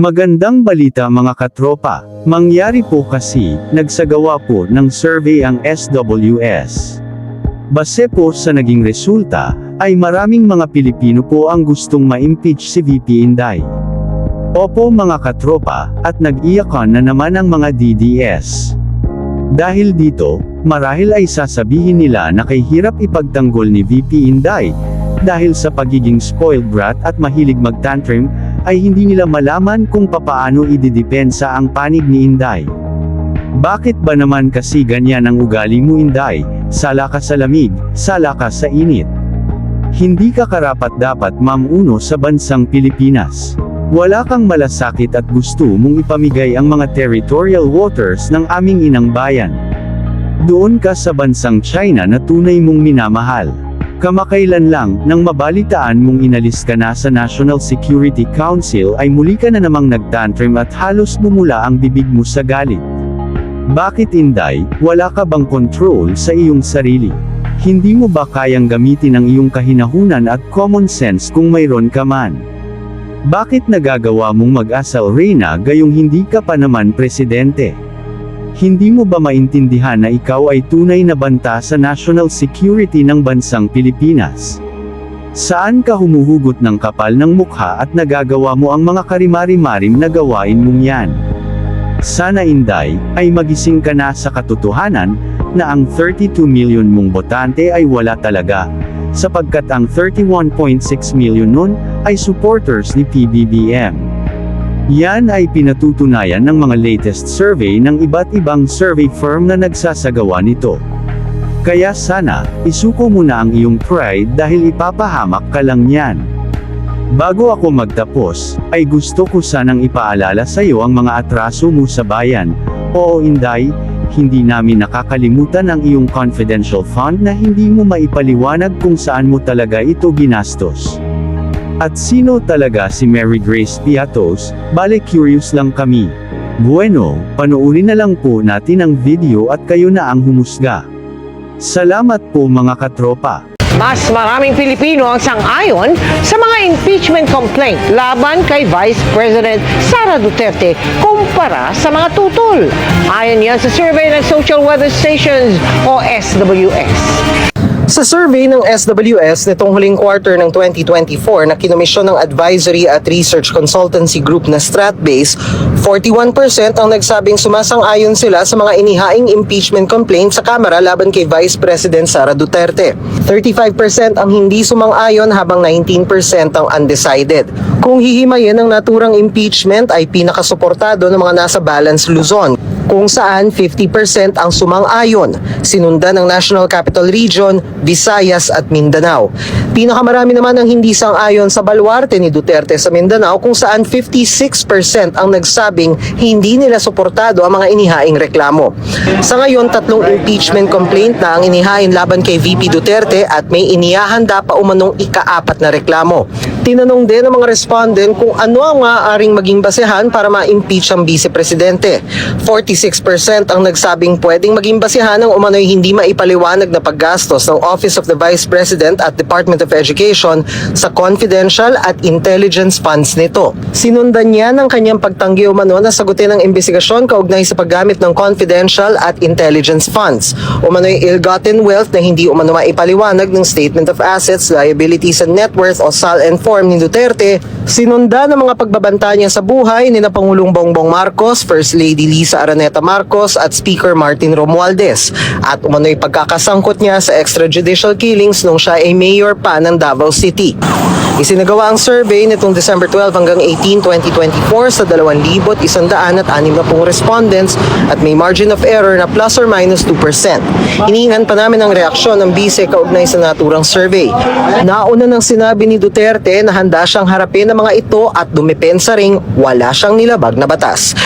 Magandang balita mga katropa. Mangyari po kasi, nagsagawa po ng survey ang SWS. Base po sa naging resulta, ay maraming mga Pilipino po ang gustong ma-impeach si VP Inday. Opo mga katropa, at nag-iyakan na naman ang mga DDS. Dahil dito, marahil ay sasabihin nila na kay hirap ipagtanggol ni VP Inday, dahil sa pagiging spoiled brat at mahilig mag-tantrum, ay hindi nila malaman kung papaano ididepensa ang panig ni Inday. Bakit ba naman kasi ganyan ang ugali mo Inday, sala ka sa lamig, sala ka sa init? Hindi ka karapat dapat mamuno sa bansang Pilipinas. Wala kang malasakit at gusto mong ipamigay ang mga territorial waters ng aming inang bayan. Doon ka sa bansang China na tunay mong minamahal. Kamakailan lang, nang mabalitaan mong inalis ka na sa National Security Council ay muli ka na namang nagtantrim at halos bumula ang bibig mo sa galit. Bakit Inday, wala ka bang control sa iyong sarili? Hindi mo ba kayang gamitin ang iyong kahinahunan at common sense kung mayroon ka man? Bakit nagagawa mong mag-asal Reyna gayong hindi ka pa naman presidente? Hindi mo ba maintindihan na ikaw ay tunay na banta sa national security ng bansang Pilipinas? Saan ka humuhugot ng kapal ng mukha at nagagawa mo ang mga karimari-marim na gawain mong yan? Sana Inday, ay magising ka na sa katotohanan, na ang 32 million mong botante ay wala talaga, sapagkat ang 31.6 million nun, ay supporters ni PBBM. Yan ay pinatutunayan ng mga latest survey ng iba't ibang survey firm na nagsasagawa nito. Kaya sana, isuko mo na ang iyong pride dahil ipapahamak ka lang yan. Bago ako magtapos, ay gusto ko sanang ipaalala sa iyo ang mga atraso mo sa bayan. Oo Inday, hindi namin nakakalimutan ang iyong confidential fund na hindi mo maipaliwanag kung saan mo talaga ito ginastos. At sino talaga si Mary Grace Piatos, bale curious lang kami. Bueno, panoorin na lang po natin ang video at kayo na ang humusga. Salamat po mga katropa. Mas maraming Pilipino ang sang-ayon sa mga impeachment complaint laban kay Vice President Sara Duterte kumpara sa mga tutol. Ayon yan sa survey ng Social Weather Stations o SWS. Sa survey ng SWS nitong huling quarter ng 2024 na kinomisyon ng advisory at research consultancy group na Stratbase, 41% ang nagsabing sumasang-ayon sila sa mga inihaing impeachment complaint sa Kamara laban kay Vice President Sara Duterte. 35% ang hindi sumang-ayon habang 19% ang undecided. Kung hihimayin ang naturang impeachment ay pinakasuportado ng mga nasa Balance Luzon kung saan 50% ang sumang-ayon, sinundan ng National Capital Region, Visayas at Mindanao. Pinakamarami naman ang hindi sang-ayon sa baluarte ni Duterte sa Mindanao kung saan 56% ang nagsabing hindi nila suportado ang mga inihaing reklamo. Sa ngayon, tatlong impeachment complaint na ang inihain laban kay VP Duterte at may inihahanda pa umanong ikaapat na reklamo. Tinanong din ng mga respondent kung ano ang maaaring maging basehan para ma-impeach ang vice presidente. 46% ang nagsabing pwedeng maging basehan ng umano'y hindi maipaliwanag na paggastos ng Office of the Vice President at Department of Education sa confidential at intelligence funds nito. Sinundan niya ng kanyang pagtanggi umano na sagutin ang investigasyon kaugnay sa paggamit ng confidential at intelligence funds. Umano'y ill-gotten wealth na hindi umano maipaliwanag ng Statement of Assets, Liabilities and Net Worth o SAL and Form ni Duterte, sinunda ng mga pagbabanta niya sa buhay ni na Pangulong Bongbong Marcos, First Lady Lisa Araneta Marcos at Speaker Martin Romualdez at umano'y pagkakasangkot niya sa extrajudicial killings nung siya ay mayor pa ng Davao City. Isinagawa ang survey nitong December 12 hanggang 18, 2024 sa 2,160 respondents at may margin of error na plus or minus 2%. Hinihingan pa namin ang reaksyon ng bise kaugnay sa naturang survey. Nauna nang sinabi ni Duterte na handa siyang harapin ang mga ito at dumepensa ring wala siyang nilabag na batas.